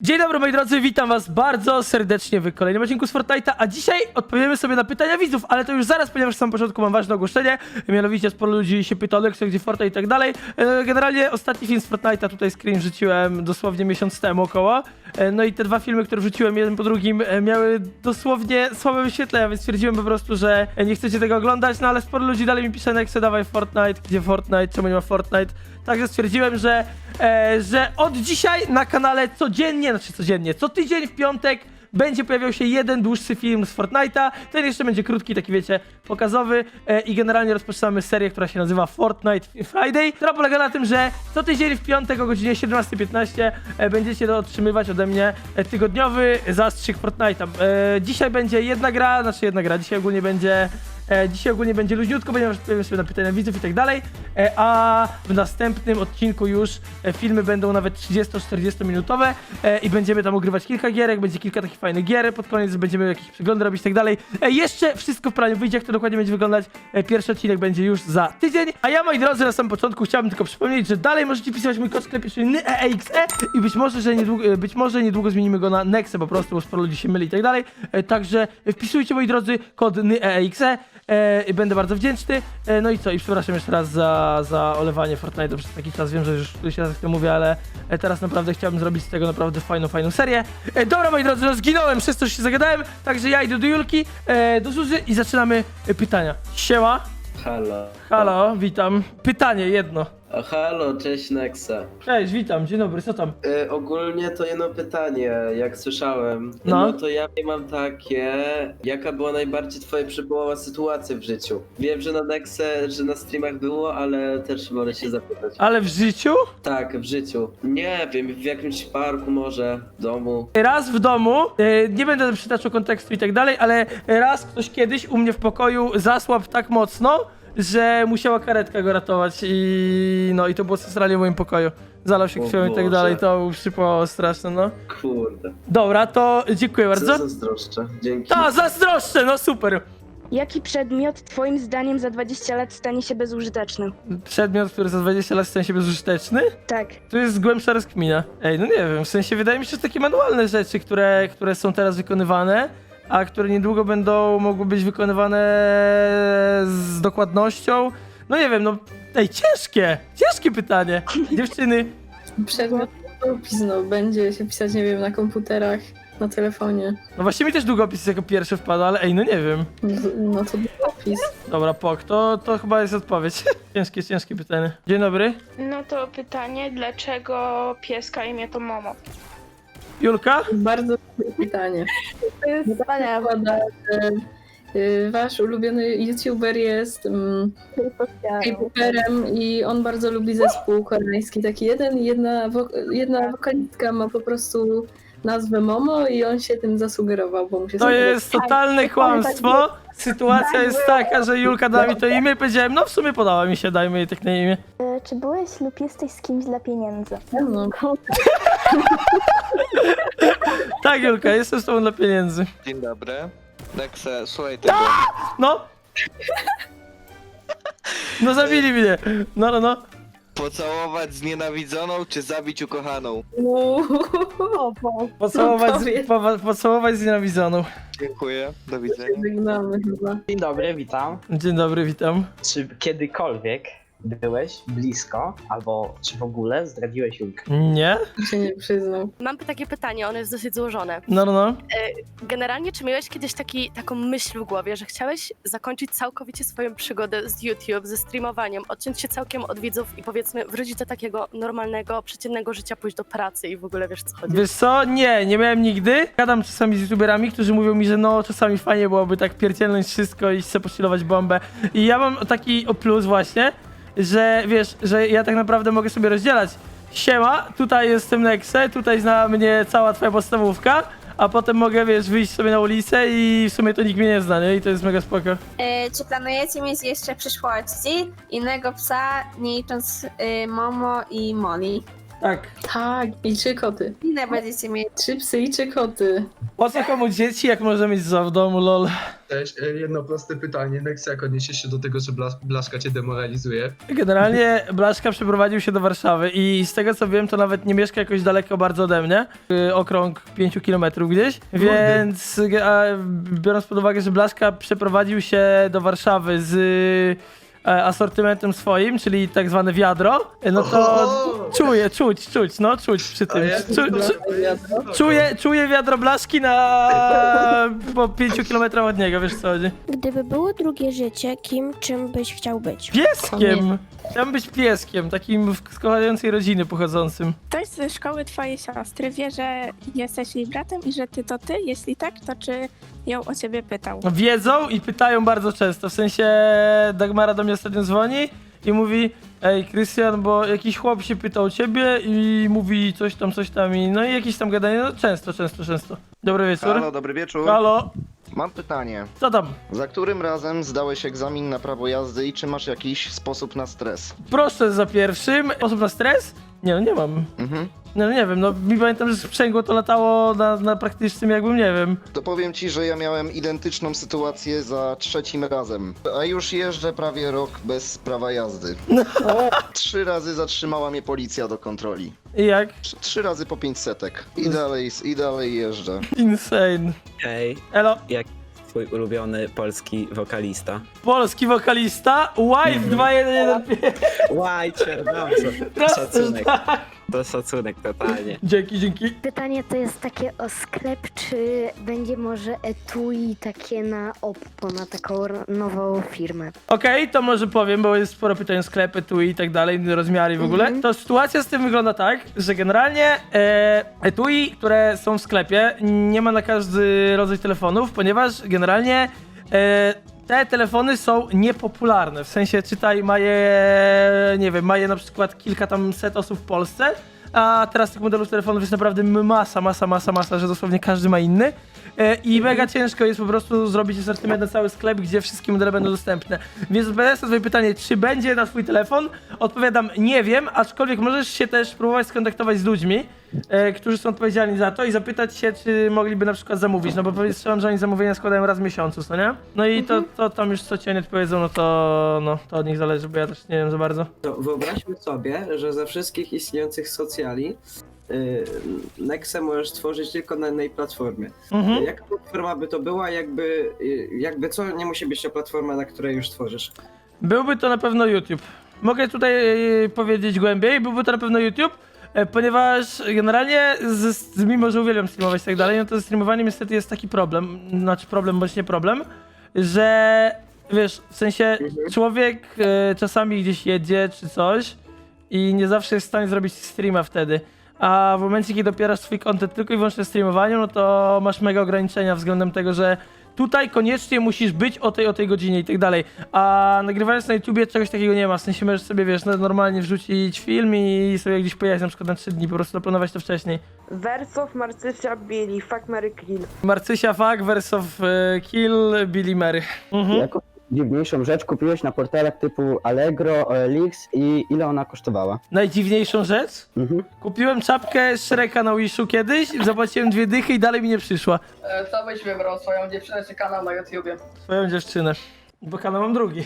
Dzień dobry moi drodzy, witam was bardzo serdecznie w kolejnym odcinku z Fortnite'a, a dzisiaj odpowiemy sobie na pytania widzów, ale to już zaraz, ponieważ w samym początku mam ważne ogłoszenie, mianowicie sporo ludzi się pyta o lekcję, gdzie Fortnite i tak dalej. E, Generalnie ostatni film z Fortnite'a, tutaj screen wrzuciłem dosłownie miesiąc temu około, E, no i te dwa filmy, które wrzuciłem jeden po drugim e, miały dosłownie słabe wyświetlenia, więc stwierdziłem po prostu, że nie chcecie tego oglądać, no ale sporo ludzi dalej mi pisze, Nexe, dawaj Fortnite, gdzie Fortnite, czemu nie ma Fortnite, Także stwierdziłem, że, że od dzisiaj na kanale codziennie, znaczy codziennie, co tydzień w piątek będzie pojawiał się jeden dłuższy film z Fortnite'a. Ten jeszcze będzie krótki, taki wiecie, pokazowy. E, I generalnie rozpoczynamy serię, która się nazywa Fortnite Friday, która polega na tym, że co tydzień w piątek o godzinie 17.15 e, będziecie otrzymywać ode mnie e, tygodniowy zastrzyk Fortnite'a. E, dzisiaj będzie jedna gra, znaczy jedna gra, dzisiaj ogólnie będzie E, dzisiaj ogólnie będzie luźniutko, ponieważ odpowiem sobie na pytania widzów i tak dalej, e, a w następnym odcinku już e, filmy będą nawet 30-40 minutowe e, i będziemy tam ogrywać kilka gierek, będzie kilka takich fajnych gier, pod koniec będziemy jakieś przeglądy robić i tak dalej. E, jeszcze wszystko w praniu wyjdzie, jak to dokładnie będzie wyglądać. E, pierwszy odcinek będzie już za tydzień, a ja moi drodzy na samym początku chciałbym tylko przypomnieć, że dalej możecie pisywać mój kod sklepie, czyli NYEXE i być może, że niedługo, e, być może niedługo zmienimy go na Nexe po prostu, bo sporo ludzi się myli i tak dalej. E, także wpisujcie moi drodzy kod NYEXE e, i będę bardzo wdzięczny. E, no i co, i przepraszam jeszcze raz za, za olewanie Fortnite przez taki czas. Wiem, że już któryś raz to mówię, ale e, teraz naprawdę chciałbym zrobić z tego naprawdę fajną, fajną serię. E, dobra, moi drodzy, no zginąłem przez że się zagadałem, także ja idę do Julki, e, do Zuzy i zaczynamy e, pytania. Siema. Halo. Halo, witam. Pytanie jedno. O, halo, cześć Nexa. Cześć, witam, dzień dobry, co tam? Y, ogólnie to jedno pytanie, jak słyszałem. No. No. to ja mam takie, jaka była najbardziej twoja przypomniała sytuacja w życiu? Wiem, że na Nexe, że na streamach było, ale też wolę się zapytać. Ale w życiu? Tak, w życiu. Nie wiem, w jakimś parku może, w domu. Raz w domu, e, nie będę przytaczał kontekstu i tak dalej, ale raz ktoś kiedyś u mnie w pokoju zasłabł tak mocno, że musiała karetka go ratować i no i to było centralnie w moim pokoju. Zalał się O krwią i tak Boże. dalej, to był straszne, no. Kurde. Dobra, to dziękuję Co bardzo. zazdroszczę. Dzięki. Ta, zazdroszczę, no super. Jaki przedmiot twoim zdaniem za 20 lat stanie się bezużyteczny? Przedmiot, który za 20 lat stanie się bezużyteczny? Tak. To jest głębsza rozkmina. Ej, no nie wiem, w sensie wydaje mi się, że takie manualne rzeczy, które, które są teraz wykonywane, a które niedługo będą mogły być wykonywane z dokładnością. No nie wiem, no. Ej, ciężkie! Ciężkie pytanie. Dziewczyny. Przedmiot długopis, no, będzie się pisać, nie wiem, na komputerach, na telefonie. No właśnie mi też długopis jako pierwszy wpadł, ale ej, no nie wiem. No, no to długopis. Dobra, pok, to, to chyba jest odpowiedź. ciężkie, ciężkie pytanie. Dzień dobry. No to pytanie, dlaczego pieska imię to Momo? Julka? Bardzo dobre pytanie. To jest wspaniałe. Zakłada, że y, wasz ulubiony youtuber jest K-poperem i on bardzo lubi zespół koreański. Taki jeden, jedna, wo- jedna wokalistka ma po prostu nazwę Momo i on się tym zasugerował, bo mu się To jest totalne kłamstwo. Sytuacja jest taka, że Julka dała mi to imię i powiedziałem, no w sumie podoba mi się, dajmy jej tak na imię. E, Czy byłeś lub jesteś z kimś dla pieniędzy? No. Tak, Julka, jestem z tobą dla pieniędzy. Dzień dobry. Nexe, słuchaj tego. No. No zabili mnie. No, no, no. Pocałować znienawidzoną czy zabić ukochaną? Uuu. Pocałować, z, powiedz? po, pocałować znienawidzoną. Dziękuję. Do widzenia. Żegnamy chyba. Dzień dobry, witam. Dzień dobry, witam. Czy kiedykolwiek byłeś blisko, albo czy w ogóle zdradziłeś Julkę? Nie? Się nie przyznał. Mam takie pytanie, ono jest dosyć złożone. No, no, no. Generalnie, czy miałeś kiedyś taki, taką myśl w głowie, że chciałeś zakończyć całkowicie swoją przygodę z YouTube, ze streamowaniem, odciąć się całkiem od widzów i powiedzmy wrócić do takiego normalnego, przeciętnego życia, pójść do pracy i w ogóle wiesz co chodzi? Wiesz co? Nie, nie miałem nigdy. Gadam czasami z youtuberami, którzy mówią mi, że no czasami fajnie byłoby tak pierdzielnąć wszystko i sobie pościelować bombę. I ja mam taki o plus właśnie, że wiesz, że ja tak naprawdę mogę sobie rozdzielać. Siema, tutaj jestem Nexe, tutaj zna mnie cała twoja podstawówka, a potem mogę, wiesz, wyjść sobie na ulicę i w sumie to nikt mnie nie zna, nie? I to jest mega spoko. E, czy planujecie mieć jeszcze w przyszłości innego psa, nie licząc y, Momo i Molly? Tak. Tak, i trzy koty. Ile będziecie mieć? Trzy psy i trzy koty. Po co komu dzieci, jak może mieć za w domu, lol? Też e, jedno proste pytanie. Nex, jak odniesiesz się do tego, że Blas Blaszka cię demoralizuje? Generalnie Blaszka przeprowadził się do Warszawy i z tego co wiem, to nawet nie mieszka jakoś daleko bardzo ode mnie. Yy, Okrąg 5 km gdzieś. Więc a, biorąc pod uwagę, że Blaszka przeprowadził się do Warszawy z e, asortymentem swoim, czyli tak zwane wiadro, no to Oho! czuję, czuć, czuć, no czuć przy tym. Czu, czu, czuję, czuję wiadro Blaszki na po 5 km od niego, wiesz co chodzi. Gdyby było drugie życie, kim, czym byś chciał być? Pieskiem! Chciałem być pieskiem, takim z kochającej rodziny pochodzącym. Ktoś ze szkoły twojej siostry wie, że jesteś jej bratem i że ty to ty? Jeśli tak, to czy ją o ciebie pytał? Wiedzą i pytają bardzo często. W sensie Dagmara do mnie ostatnio dzwoni i mówi Ej, Krystian, bo jakiś chłop się pytał o ciebie i mówi coś tam, coś tam i no i jakieś tam gadanie, no często, często, często. Dobry wieczór. Halo, dobry wieczór. Halo, Mam pytanie. co tam? Za którym razem zdałeś egzamin na prawo jazdy i czy masz jakiś sposób na stres? Proszę za pierwszym. Sposób na stres? Nie no, nie mam. Mhm. No nie wiem, no mi pamiętam, że sprzęgło to latało na, na praktycznym jakbym, nie wiem. To powiem ci, że ja miałem identyczną sytuację za trzecim razem. A już jeżdżę prawie rok bez prawa jazdy. Trzy razy zatrzymała mnie policja do kontroli. I jak? Trzy, trzy razy po pięć setek. I dalej, i dalej jeżdżę. Insane. Hej, Elo. twój ulubiony polski wokalista. Polski wokalista, White 2115. Łajcie, dobrze. Proste, Szacunek, tak. To szacunek totalnie. Dzięki, dzięki. Pytanie to jest takie o sklep, czy będzie może etui takie na Oppo, na taką nową firmę? Okej, to może powiem, bo jest sporo pytań o sklepy tu i tak dalej, rozmiary i w ogóle. To sytuacja z tym wygląda tak, że generalnie e, etui, które są w sklepie, nie ma na każdy rodzaj telefonów, ponieważ generalnie e, te telefony są niepopularne. W sensie czytaj, ma je, nie wiem, ma je na przykład kilka tam set osób w Polsce, a teraz tych modelów telefonów jest naprawdę masa, masa, masa, masa, że dosłownie każdy ma inny. E, I mega ciężko jest po prostu zrobić asortyment na cały sklep, gdzie wszystkie modele będą dostępne. Więc odpowiadając na twoje pytanie, czy będzie na twój telefon, odpowiadam nie wiem, aczkolwiek możesz się też próbować skontaktować z ludźmi, e, którzy są odpowiedzialni za to i zapytać się, czy mogliby na przykład zamówić, no bo powiedziałem, że oni zamówienia składają raz w miesiącu, co nie? No i to, to tam już co ci oni odpowiedzą, no to, no, to od nich zależy, bo ja też nie wiem za bardzo. To wyobraźmy sobie, że ze wszystkich istniejących socjali yy, Nexę możesz tworzyć tylko na jednej platformie. Mhm. Jaka platforma by to była, jakby, yy, jakby co, nie musi być to platforma, na której już tworzysz. Byłby to na pewno YouTube. Mogę tutaj e, powiedzieć głębiej, byłby to na pewno YouTube, e, ponieważ generalnie, z, z, mimo że uwielbiam streamować i tak dalej, no to ze streamowaniem niestety jest taki problem, znaczy problem bądź nie problem, że wiesz, w sensie człowiek e, czasami gdzieś jedzie czy coś i nie zawsze jest w stanie zrobić streama wtedy. A w momencie, kiedy dopierasz swój content tylko i wyłącznie streamowaniu, no to masz mega ograniczenia względem tego, że tutaj koniecznie musisz być o tej, o tej godzinie i tak dalej. A nagrywając na YouTubie czegoś takiego nie ma. W sensie możesz sobie, wiesz, no, normalnie wrzucić film i sobie gdzieś pojechać na przykład na 3 dni, po prostu zaplanować to wcześniej. Wersow, Marcysia, Billy, fuck, Mary Kill. Marcysia Fuck versus e, Kill Billy Mary. Mhm. Jaką dziwniejszą rzecz kupiłeś na portalach typu Allegro, OLX i ile ona kosztowała? Najdziwniejszą rzecz? Mhm. Kupiłem czapkę Shreka na Wishu kiedyś, zapłaciłem dwie dychy i dalej mi nie przyszła. Co byś wybrał, swoją dziewczynę czy kanał na YouTubie? Swoją dziewczynę. Bo kanał mam drugi.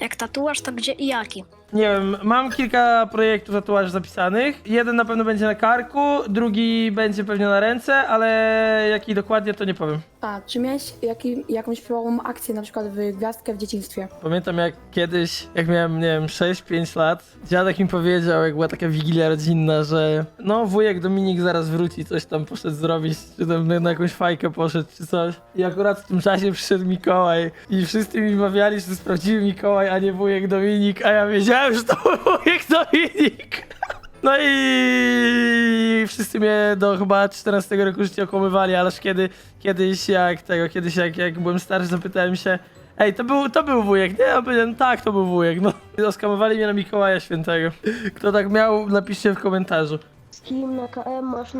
Jak tatuaż, to gdzie i jaki? Nie wiem, mam kilka projektów tatuaży zapisanych. Jeden na pewno będzie na karku, drugi będzie pewnie na ręce, ale jaki dokładnie to nie powiem. A, czy miałeś jaki, jakąś przełomową akcję, na przykład w gwiazdkę w dzieciństwie? Pamiętam jak kiedyś, jak miałem, nie wiem, 6-5 lat, dziadek mi powiedział, jak była taka wigilia rodzinna, że no wujek Dominik zaraz wróci, coś tam poszedł zrobić, czy tam na jakąś fajkę poszedł, czy coś. I akurat w tym czasie przyszedł Mikołaj i wszyscy mi mawiali, że to jest prawdziwy Mikołaj, a nie wujek Dominik, a ja wiedziałem, że to wujek Dominik. No i wszyscy mnie do chyba 14 roku życia okłamywali, ale aż kiedy, kiedyś jak tego, kiedyś jak, jak byłem starszy zapytałem się Ej, to był, to był wujek, nie? Ja powiedziałem, tak, to był wujek, no. Oskamowali mnie na Mikołaja Świętego. Kto tak miał, napiszcie w komentarzu. Z kim na KM masz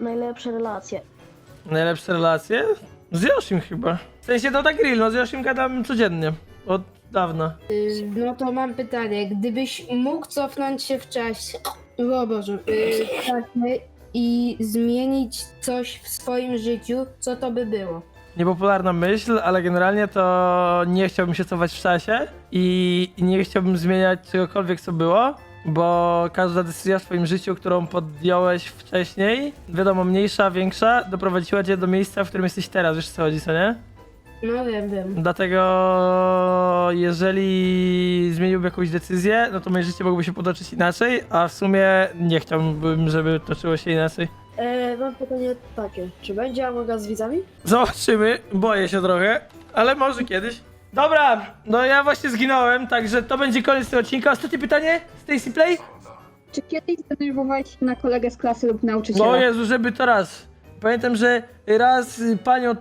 najlepsze relacje? Najlepsze relacje? Z Yoshim chyba. W sensie to tak real, no z Yoshim gadam codziennie. Od dawna. No to mam pytanie, gdybyś mógł cofnąć się w czasie, O Boże, yy, pragnę i zmienić coś w swoim życiu, co to by było? Niepopularna myśl, ale generalnie to nie chciałbym się cofać w czasie i i nie chciałbym zmieniać czegokolwiek, co było, bo każda decyzja w swoim życiu, którą podjąłeś wcześniej, wiadomo, mniejsza, większa, doprowadziła cię do miejsca, w którym jesteś teraz, wiesz o co chodzi, co nie? No wiem, wiem. Dlatego jeżeli zmieniłbym jakąś decyzję, no to moje życie mogłoby się potoczyć inaczej, a w sumie nie chciałbym, żeby toczyło się inaczej. E, mam pytanie takie, czy będzie Amoga z widzami? Zobaczymy, boję się trochę, ale może kiedyś. Dobra, no ja właśnie zginąłem, także to będzie koniec tego odcinka. Ostatnie pytanie, Stacy Play? Czy kiedyś zdenerwowałeś się na kolegę z klasy lub nauczyciela? No Jezu, żeby to raz. Pamiętam, że raz panią,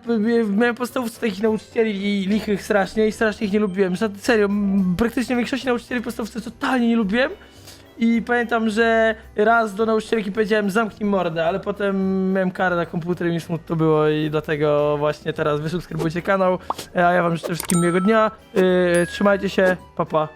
miałem podstawówce takich nauczycieli lichych strasznie i strasznie ich nie lubiłem. Serio, praktycznie większości nauczycieli w podstawówce totalnie nie lubiłem. I pamiętam, że raz do nauczycielki powiedziałem zamknij mordę, ale potem miałem karę na komputer i mi smutno to było i dlatego właśnie teraz wysubskrybujcie kanał. A ja wam życzę wszystkim miłego dnia. Yy, trzymajcie się, papa. Pa.